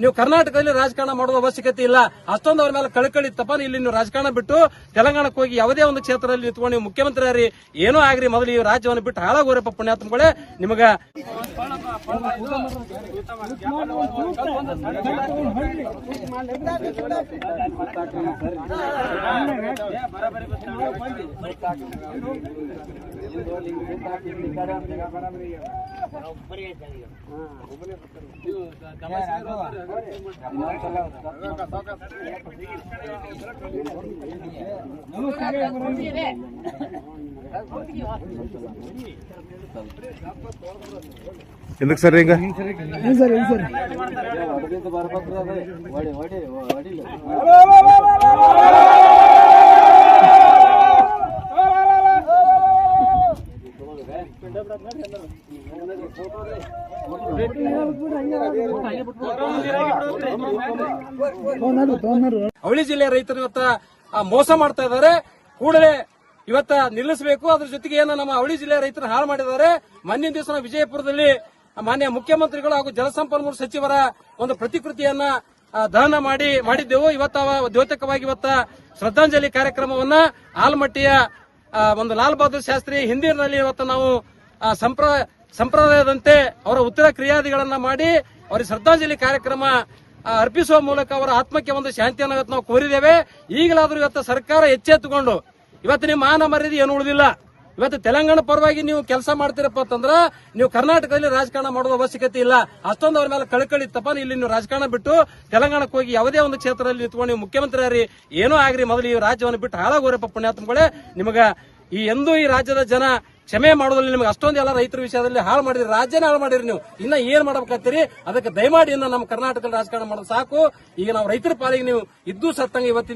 ನೀವು ಕರ್ನಾಟಕದಲ್ಲಿ ರಾಜಕಾರಣ ಮಾಡುವ ಅವಶ್ಯಕತೆ ಇಲ್ಲ. ಅಷ್ಟೊಂದು ಅವ್ರ ಮೇಲೆ ಕಳಕಳಿ ತಪ್ಪ ಇಲ್ಲಿ ನೀವು ರಾಜಕಾರಣ ಬಿಟ್ಟು ತೆಲಂಗಾಣಕ್ಕೆ ಹೋಗಿ ಯಾವುದೇ ಒಂದು ಕ್ಷೇತ್ರದಲ್ಲಿ ನಿಂತ್ಕೊಂಡು ನೀವು ಮುಖ್ಯಮಂತ್ರಿ ಆರಿ ಏನೋ ಆಗ್ರಿ. ಮೊದಲು ಈ ರಾಜ್ಯವನ್ನು ಬಿಟ್ಟು ಹಾಳಾಗೋರಪ್ಪ ಪುಣ್ಯಾತ್ಮಗಳೇ. ನಿಮಗ ఎందుకు సార్ ఇంకా ಅವಳಿ ಜಿಲ್ಲೆಯ ರೈತರು ಇವತ್ತ ಮೋಸ ಮಾಡ್ತಾ ಇದ್ದಾರೆ. ಕೂಡಲೇ ಇವತ್ತ ನಿಲ್ಲಿಸಬೇಕು. ಅದ್ರ ಜೊತೆಗೆ ಏನೋ ನಮ್ಮ ಅವಳಿ ಜಿಲ್ಲೆಯ ರೈತರು ಹಾಳು ಮಾಡಿದ್ದಾರೆ. ಮೊನ್ನೆ ದಿವಸ ವಿಜಯಪುರದಲ್ಲಿ ಮಾನ್ಯ ಮುಖ್ಯಮಂತ್ರಿಗಳು ಹಾಗೂ ಜಲಸಂಪನ್ಮೂಲ ಸಚಿವರ ಒಂದು ಪ್ರತಿಕೃತಿಯನ್ನ ದಹನ ಮಾಡಿ, ಮಾಡಿದ್ದೆವು. ಇವತ್ತ ದ್ಯೋತಕವಾಗಿ ಇವತ್ತ ಶ್ರದ್ಧಾಂಜಲಿ ಕಾರ್ಯಕ್ರಮವನ್ನ ಆಲ್ಮಟ್ಟಿಯ ಒಂದು ಲಾಲ್ ಬಹದ್ದೂರ್ ಶಾಸ್ತ್ರಿ ಹಿಂದಿನಲ್ಲಿ ಇವತ್ತು ನಾವು ಸಂಪ್ರ, ಸಂಪ್ರದಾಯದಂತೆ ಅವರ ಉತ್ತರ ಕ್ರಿಯಾದಿಗಳನ್ನ ಮಾಡಿ ಅವರಿಗೆ ಶ್ರದ್ಧಾಂಜಲಿ ಕಾರ್ಯಕ್ರಮ ಅರ್ಪಿಸುವ ಮೂಲಕ ಅವರ ಆತ್ಮಕ್ಕೆ ಒಂದು ಶಾಂತಿಯನ್ನು ಇವತ್ತು ನಾವು ಕೋರಿದ್ದೇವೆ. ಈಗಲಾದರೂ ಇವತ್ತು ಸರ್ಕಾರ ಎಚ್ಚೆತ್ತುಕೊಂಡು, ಇವತ್ತು ನಿಮ್ಮ ಮಾನ ಮರ್ಯಾದೆ ಏನು ಉಳಿದಿಲ್ಲ. ಇವತ್ತು ತೆಲಂಗಾಣ ಪರವಾಗಿ ನೀವು ಕೆಲಸ ಮಾಡ್ತೀರಪ್ಪ ಅಂತಂದ್ರ ನೀವು ಕರ್ನಾಟಕದಲ್ಲಿ ರಾಜಕಾರಣ ಮಾಡೋದು ಅವಶ್ಯಕತೆ ಇಲ್ಲ. ಅಷ್ಟೊಂದು ಅವ್ರ ಮೇಲೆ ಕಳ್ಕಳಿ ತಪ್ಪ ಇಲ್ಲಿ ನೀವು ರಾಜಕಾರಣ ಬಿಟ್ಟು ತೆಲಂಗಾಣಕ್ಕೆ ಹೋಗಿ ಯಾವುದೇ ಒಂದು ಕ್ಷೇತ್ರದಲ್ಲಿ ನಿಂತ್ಕೊಂಡು ನೀವು ಮುಖ್ಯಮಂತ್ರಿ ಆರಿ ಏನೋ ಆಗ್ರಿ ಮೊದಲು ಈ ರಾಜ್ಯವನ್ನು ಬಿಟ್ಟು ಹಾಳಾಗೋರಪ್ಪ ಪುಣ್ಯಾತ್ಮಗಳೇ. ನಿಮಗ ಈ ಎಂದೂ ಈ ರಾಜ್ಯದ ಜನ ಕ್ಷಮೆ ಮಾಡೋದ್ರಲ್ಲಿ ನಿಮ್ಗೆ ಅಷ್ಟೊಂದು ಎಲ್ಲ ರೈತರ ವಿಷಯದಲ್ಲಿ ಹಾಳು ಮಾಡಿದ್ರಿ ರಾಜ್ಯನೇ ಹಾಳು ಮಾಡಿರಿ ನೀವು. ಇನ್ನ ಏನ್ ಮಾಡ್ಬೇಕಂತೀರಿ ಅದಕ್ಕೆ ದಯಮಾಡಿ ಇನ್ನ ನಮ್ಮ ಕರ್ನಾಟಕದಲ್ಲಿ ರಾಜಕಾರಣ ಮಾಡೋದು ಸಾಕು. ಈಗ ನಾವು ರೈತರ ಪಾಲಿಗೆ ನೀವು ಇದ್ದು ಸತ್ತಂಗೆ ಇವತ್ತಿನ